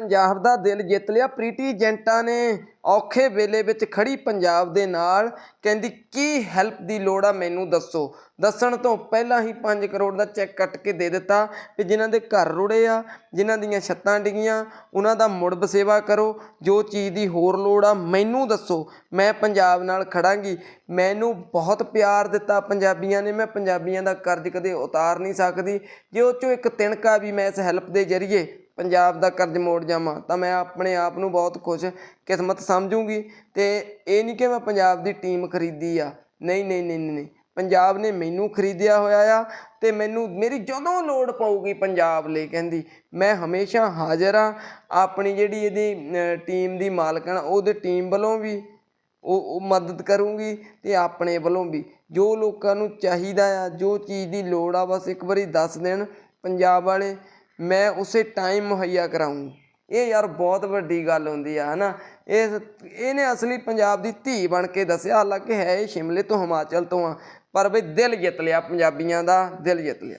ਪੰਜਾਬ ਦਾ ਦਿਲ ਜਿੱਤ ਲਿਆ। ਪ੍ਰੀਟੀ ਜੈਂਟਾ ਨੇ ਔਖੇ ਵੇਲੇ ਵਿੱਚ ਖੜੀ ਪੰਜਾਬ ਦੇ ਨਾਲ। ਕਹਿੰਦੀ, ਕੀ ਹੈਲਪ ਦੀ ਲੋੜ ਆ ਮੈਨੂੰ ਦੱਸੋ? ਦੱਸਣ ਤੋਂ ਪਹਿਲਾਂ ਹੀ 5 ਕਰੋੜ ਦਾ ਚੈੱਕ ਕੱਟ ਕੇ ਦੇ ਦਿੱਤਾ ਕਿ ਜਿਨ੍ਹਾਂ ਦੇ ਘਰ ਰੁੜੇ ਆ, ਜਿਨ੍ਹਾਂ ਦੀਆਂ ਛੱਤਾਂ ਡਿੱਗੀਆਂ, ਉਹਨਾਂ ਦਾ ਮੁੜ ਬਸੇਵਾ ਕਰੋ। ਜੋ ਚੀਜ਼ ਦੀ ਹੋਰ ਲੋੜ ਆ, ਮੈਨੂੰ ਦੱਸੋ। ਮੈਂ ਪੰਜਾਬ ਨਾਲ ਖੜਾਂਗੀ ਮੈਨੂੰ ਬਹੁਤ ਪਿਆਰ ਦਿੱਤਾ ਪੰਜਾਬੀਆਂ ਨੇ। ਮੈਂ ਪੰਜਾਬੀਆਂ ਦਾ ਕਰਜ਼ ਕਦੇ ਉਤਾਰ ਨਹੀਂ ਸਕਦੀ। ਜੇ ਉਹ ਚੋਂ ਇੱਕ ਤਿਣਕਾ ਵੀ ਮੈਂ ਇਸ ਹੈਲਪ ਦੇ ਜ਼ਰੀਏ ਪੰਜਾਬ ਦਾ ਕਰਜ਼ ਮੋੜ ਜਾਵਾਂ, ਤਾਂ ਮੈਂ ਆਪਣੇ ਆਪ ਨੂੰ ਬਹੁਤ ਖੁਸ਼, ਕਿਸਮਤ ਸਮਝੂੰਗੀ ਤੇ ਇਹ ਨਹੀਂ ਕਿ ਮੈਂ ਪੰਜਾਬ ਦੀ ਟੀਮ ਖਰੀਦੀ ਆ। ਨਹੀਂ ਨਹੀਂ ਨਹੀਂ ਨਹੀਂ ਪੰਜਾਬ ਨੇ ਮੈਨੂੰ ਖਰੀਦਿਆ ਹੋਇਆ ਆ ਤੇ ਮੈਨੂੰ, ਮੇਰੀ ਜਦੋਂ ਲੋੜ ਪਊਗੀ ਪੰਜਾਬ ਲਈ ਕਹਿੰਦੀ, ਮੈਂ ਹਮੇਸ਼ਾ ਹਾਜ਼ਰ ਆ। ਆਪਣੀ ਜਿਹੜੀ ਇਹਦੀ ਟੀਮ ਦੀ ਮਾਲਕਣ ਉਹਦੇ ਟੀਮ ਵੱਲੋਂ ਵੀ ਉਹ ਉਹ ਮਦਦ ਕਰੂੰਗੀ ਤੇ ਆਪਣੇ ਵੱਲੋਂ ਵੀ। ਜੋ ਲੋਕਾਂ ਨੂੰ ਚਾਹੀਦਾ ਆ, ਜੋ ਚੀਜ਼ ਦੀ ਲੋੜ ਆ, ਬਸ ਇੱਕ ਵਾਰੀ ਦੱਸ ਦੇਣ ਪੰਜਾਬ ਵਾਲੇ ਮੈਂ ਉਸੇ ਟਾਈਮ ਮੁਹੱਈਆ ਕਰਾਊਂ ਇਹ ਯਾਰ ਬਹੁਤ ਵੱਡੀ ਗੱਲ ਹੁੰਦੀ ਆ, ਹਨਾ? ਇਹ ਇਹਨੇ ਅਸਲੀ ਪੰਜਾਬ ਦੀ ਧੀ ਬਣ ਕੇ ਦੱਸਿਆ, ਹਾਲਾਂਕਿ ਹੈ ਇਹ ਸ਼ਿਮਲੇ ਤੋਂ ਹਿਮਾਚਲ ਤੋਂ ਆ, ਪਰ ਬਈ ਦਿਲ ਜਿੱਤ ਲਿਆ ਪੰਜਾਬੀਆਂ ਦਾ, ਦਿਲ ਜਿੱਤ ਲਿਆ।